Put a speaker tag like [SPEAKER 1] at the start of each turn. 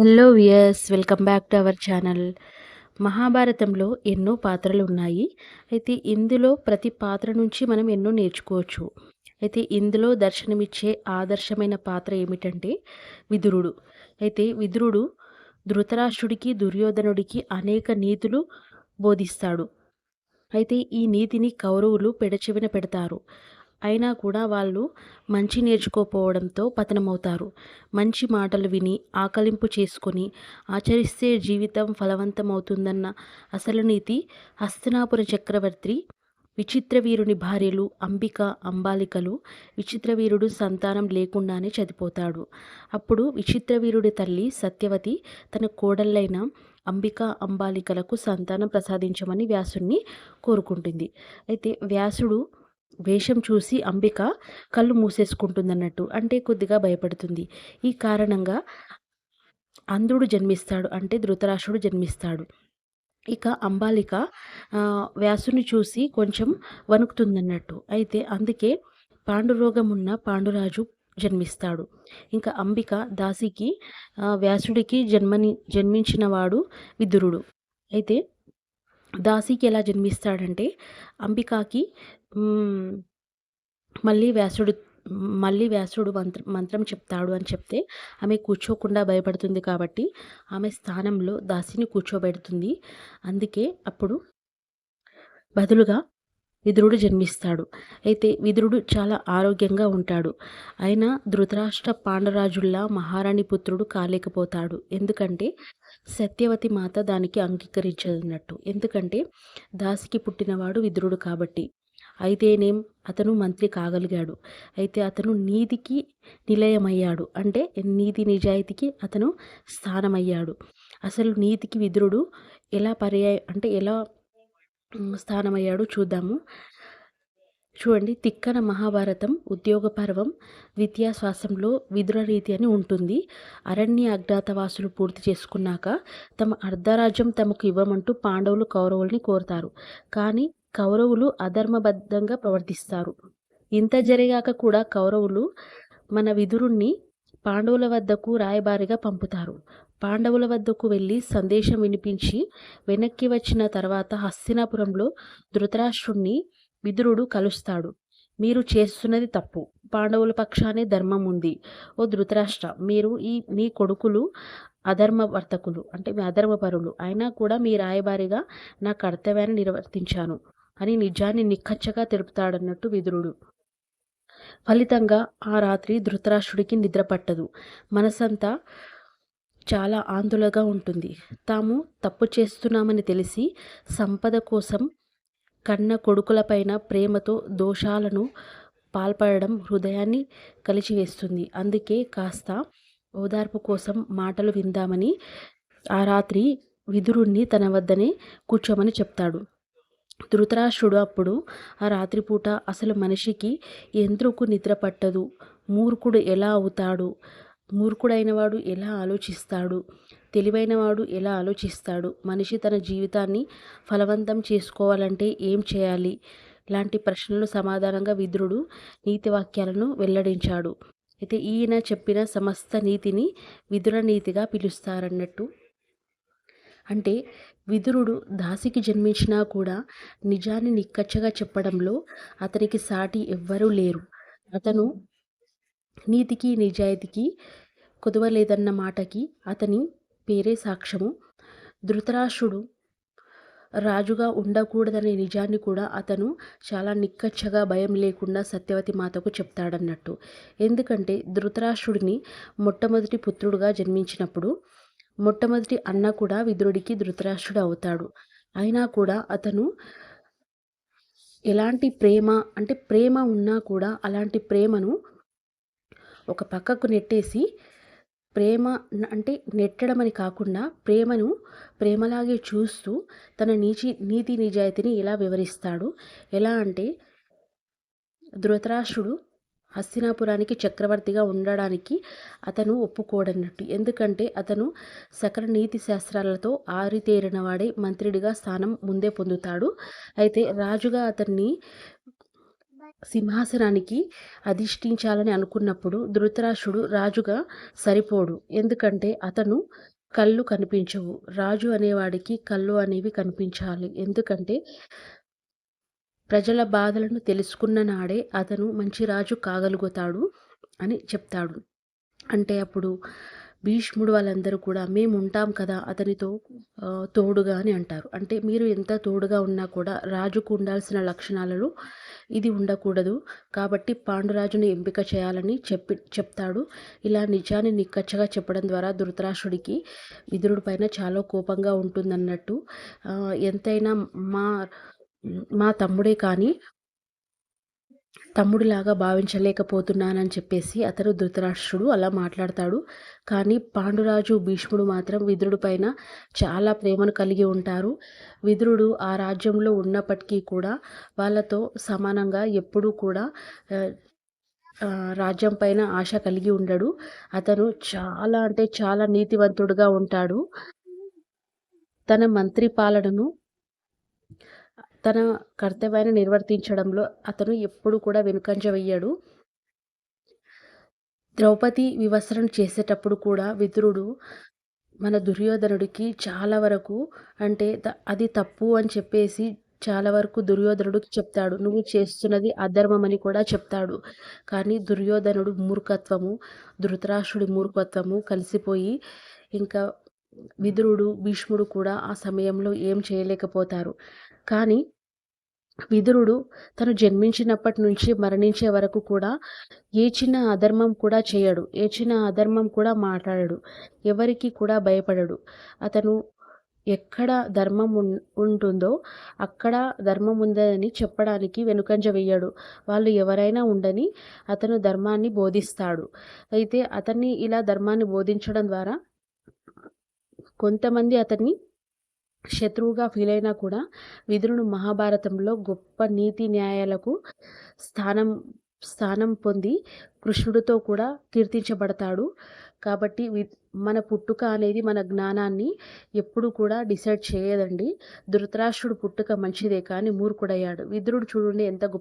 [SPEAKER 1] Hello viewers welcome back to our channel. మహాభారతంలో ఎన్నో పాత్రలు ఉన్నాయి. అయితే ఇందులో ప్రతి పాత్ర నుంచి మనం ఎన్నో నేర్చుకోవచ్చు. అయితే ఇందులో దర్శనమిచ్చే ఆదర్శమైన పాత్ర ఏమిటంటే విదురుడు. అయితే విదురుడు ధృతరాష్ట్రుడికి దుర్యోధనుడికి అనేక నీతులు బోధిస్తాడు. అయితే ఈ నీతిని కౌరవులు పెడచెవిన పెడతారు. అయినా కూడా వాళ్ళు మంచి నేర్చుకోపోవడంతో పతనమవుతారు. మంచి మాటలు విని ఆకలింపు చేసుకొని ఆచరిస్తే జీవితం ఫలవంతమవుతుందన్న అసలు నీతి హస్తనాపుర చక్రవర్తి విచిత్రవీరుని భార్యలు అంబిక అంబాలికలు విచిత్రవీరుడు సంతానం లేకుండానే చనిపోతాడు. అప్పుడు విచిత్రవీరుడి తల్లి సత్యవతి తన కోడళ్ళైన అంబిక అంబాలికలకు సంతానం ప్రసాదించమని వ్యాసుణ్ణి కోరుకుంటుంది. అయితే వ్యాసుడు వేషం చూసి అంబిక కళ్ళు మూసేసుకుంటుందన్నట్టు అంటే కొద్దిగా భయపడుతుంది. ఈ కారణంగా అంధుడు జన్మిస్తాడు అంటే ధృతరాష్ట్రుడు జన్మిస్తాడు. ఇక అంబాలిక వ్యాసుని చూసి కొంచెం వణుకుతుందన్నట్టు. అయితే అందుకే పాండురోగం ఉన్న పాండురాజు జన్మిస్తాడు. ఇంకా అంబిక దాసికి వ్యాసుడికి జన్మని జన్మించినవాడు విదురుడు. అయితే దాసికి ఎలా జన్మిస్తాడంటే అంబికాకి మళ్ళీ వ్యాసుడు మళ్ళీ వ్యాసుడు మంత్ర మంత్రం చెప్తాడు అని చెప్తే ఆమె కూర్చోకుండా భయపడుతుంది కాబట్టి ఆమె స్థానంలో దాసిని కూర్చోబెడుతుంది. అందుకే అప్పుడు బదులుగా విదురుడు జన్మిస్తాడు. అయితే విదురుడు చాలా ఆరోగ్యంగా ఉంటాడు. అయినా ధృతరాష్ట్ర పాండరాజుల్లా మహారాణి పుత్రుడు కాలేకపోతాడు. ఎందుకంటే సత్యవతి మాత దానికి అంగీకరించదన్నట్టు ఎందుకంటే దాసికి పుట్టినవాడు విదురుడు కాబట్టి. అయితేనేం అతను మంత్రి కాగలిగాడు. అయితే అతను నీతికి నిలయమయ్యాడు. అంటే నీతి నిజాయితీకి అతను స్థానమయ్యాడు. అసలు నీతికి విదురుడు ఎలా పర్యాయ అంటే ఎలా స్థానమయ్యాడు చూద్దాము. చూడండి తిక్కన మహాభారతం ఉద్యోగ పర్వం విద్యాశ్వాసంలో విదుర రీతి అని ఉంటుంది. అరణ్య అజ్ఞాతవాసులు పూర్తి చేసుకున్నాక తమ అర్ధరాజ్యం తమకు ఇవ్వమంటూ పాండవులు కౌరవుల్ని కోరుతారు. కానీ కౌరవులు అధర్మబద్ధంగా ప్రవర్తిస్తారు. ఇంత జరిగాక కూడా కౌరవులు మన విదురుణ్ణి పాండవుల వద్దకు రాయబారిగా పంపుతారు. పాండవుల వద్దకు వెళ్ళి సందేశం వినిపించి వెనక్కి వచ్చిన తర్వాత హస్తినాపురంలో ధృతరాష్ట్రుణ్ణి విదురుడు కలుస్తాడు. మీరు చేస్తున్నది తప్పు. పాండవుల పక్షానే ధర్మం ఉంది. ఓ ధృతరాష్ట్ర మీరు ఈ మీ కొడుకులు అధర్మ వర్తకులు అంటే మీ అధర్మపరులు. అయినా కూడా మీ రాయబారిగా నా కర్తవ్యాన్ని నిర్వర్తించాను అని నిజాన్ని నిక్కచ్చగా తెలుపుతాడన్నట్టు విదురుడు. ఫలితంగా ఆ రాత్రి ధృతరాష్ట్రుడికి నిద్రపట్టదు మనసంతా చాలా ఆందోళనగా ఉంటుంది. తాము తప్పు చేస్తున్నామని తెలిసి సంపద కోసం కన్న కొడుకులపైన ప్రేమతో దోషాలను పాల్పడడం హృదయాన్ని కలిచివేస్తుంది. అందుకే కాస్త ఓదార్పు కోసం మాటలు విందామని ఆ రాత్రి విదురుణ్ణి తన వద్దనే కూర్చోమని చెప్తాడు. ధృతరాష్ట్రుడు అప్పుడు ఆ రాత్రిపూట అసలు మనిషికి ఎందుకు నిద్ర పట్టదు? మూర్ఖుడు ఎలా అవుతాడు? మూర్ఖుడైన వాడు ఎలా ఆలోచిస్తాడు? తెలివైనవాడు ఎలా ఆలోచిస్తాడు? మనిషి తన జీవితాన్ని ఫలవంతం చేసుకోవాలంటే ఏం చేయాలి? లాంటి ప్రశ్నలు సమాధానంగా విద్రుడు నీతి వాక్యాలను వెల్లడించాడు. అయితే ఈయన చెప్పిన సమస్త నీతిని విదుర నీతిగా పిలుస్తారన్నట్టు. అంటే విదురుడు దాసికి జన్మించినా కూడా నిజాన్ని నిక్కచ్చగా చెప్పడంలో అతనికి సాటి ఎవ్వరూ లేరు. అతను నీతికి నిజాయితీకి కుదవలేదన్న మాటకి అతని పేరే సాక్ష్యము. ధృతరాష్ట్రుడు రాజుగా ఉండకూడదనే నిజాన్ని కూడా అతను చాలా నిక్కచ్చగా భయం లేకుండా సత్యవతి మాతకు చెప్తాడన్నట్టు. ఎందుకంటే ధృతరాష్ట్రుడిని మొట్టమొదటి పుత్రుడుగా జన్మించినప్పుడు మొట్టమొదటి అన్న కూడా విదురుడికి ధృతరాష్ట్రుడు అవుతాడు. అయినా కూడా అతను ఎలాంటి ప్రేమ అంటే ప్రేమ ఉన్నా కూడా అలాంటి ప్రేమను ఒక పక్కకు నెట్టేసి ప్రేమ అంటే నెట్టడం అని కాకుండా ప్రేమను ప్రేమలాగే చూస్తూ తన నీచి నీతి నిజాయితీని ఎలా వివరిస్తాడు? ఎలా అంటే ధృతరాష్ట్రుడు హస్తినాపురానికి చక్రవర్తిగా ఉండడానికి అతను ఒప్పుకోడన్నట్టు. ఎందుకంటే అతను సకల నీతి శాస్త్రాలతో ఆరితేరిన వాడే మంత్రిడిగా స్థానం ముందే పొందుతాడు. అయితే రాజుగా అతన్ని సింహాసనానికి అధిష్ఠించాలని అనుకున్నప్పుడు ధృతరాష్ట్రుడు రాజుగా సరిపోడు. ఎందుకంటే అతను కళ్ళు కనిపించవు. రాజు అనేవాడికి కళ్ళు అనేవి కనిపించాలి. ఎందుకంటే ప్రజల బాధలను తెలుసుకున్న నాడే అతను మంచి రాజు కాగలుగుతాడు అని చెప్తాడు. అంటే అప్పుడు భీష్ముడు వాళ్ళందరూ కూడా మేము ఉంటాం కదా అతనితో తోడుగా అని అంటారు. అంటే మీరు ఎంత తోడుగా ఉన్నా కూడా రాజుకు ఉండాల్సిన లక్షణాలలో ఇది ఉండకూడదు. కాబట్టి పాండురాజుని ఎంపిక చేయాలని చెప్పి చెప్తాడు. ఇలా నిజాన్ని నిక్కచ్చగా చెప్పడం ద్వారా ధృతరాష్ట్రుడికి విదురుడిపైన చాలా కోపంగా ఉంటుందన్నట్టు. ఎంతైనా మా మా తమ్ముడే కానీ తమ్ముడిలాగా భావించలేకపోతున్నానని చెప్పేసి అతను ధృతరాష్ట్రుడు అలా మాట్లాడతాడు. కానీ పాండురాజు భీష్ముడు మాత్రం విదురుడి పైన చాలా ప్రేమను కలిగి ఉంటారు. విదురుడు ఆ రాజ్యంలో ఉన్నప్పటికీ కూడా వాళ్ళతో సమానంగా ఎప్పుడూ కూడా రాజ్యం పైన ఆశ కలిగి ఉండడు. అతను చాలా అంటే చాలా నీతివంతుడుగా ఉంటాడు. తన మంత్రి పాలనను తన కర్తవ్యాన్ని నిర్వర్తించడంలో అతను ఎప్పుడు కూడా వెనుకంజ వెయ్యడు ద్రౌపది వివస్త్రణ చేసేటప్పుడు కూడా విదురుడు మన దుర్యోధనుడికి చాలా వరకు అంటే అది తప్పు అని చెప్పేసి చాలా వరకు దుర్యోధనుడికి చెప్తాడు. నువ్వు చేస్తున్నది అధర్మం అని కూడా చెప్తాడు. కానీ దుర్యోధనుడు మూర్ఖత్వము ధృతరాష్ట్రుడి మూర్ఖత్వము కలిసిపోయి ఇంకా విదురుడు భీష్ముడు కూడా ఆ సమయంలో ఏం చేయలేకపోతారు. కానీ విదురుడు తను జన్మించినప్పటి నుంచి మరణించే వరకు కూడా ఏ చిన్న అధర్మం కూడా చేయడు ఏ చిన్న అధర్మం కూడా మాట్లాడడు ఎవరికి కూడా భయపడడు. అతను ఎక్కడ ధర్మం ఉన్- ఉంటుందో అక్కడ ధర్మం ఉందని చెప్పడానికి వెనుకంజ వేయడు వాళ్ళు ఎవరైనా ఉండని అతను ధర్మాన్ని బోధిస్తాడు. అయితే అతన్ని ఇలా ధర్మాన్ని బోధించడం ద్వారా కొంతమంది అతన్ని శత్రువుగా ఫీల్ అయినా కూడా విదురుడు మహాభారతంలో గొప్ప నీతి న్యాయాలకు స్థానం స్థానం పొంది కృష్ణుడితో కూడా కీర్తించబడతాడు. కాబట్టి వి మన పుట్టుక అనేది మన జ్ఞానాన్ని ఎప్పుడు కూడా డిసైడ్ చేయదండి. ధృతరాష్ట్రుడు పుట్టుక మంచిదే కానీ మూర్ఖుడయ్యాడు. విదురుడు చూడండి ఎంత గొప్ప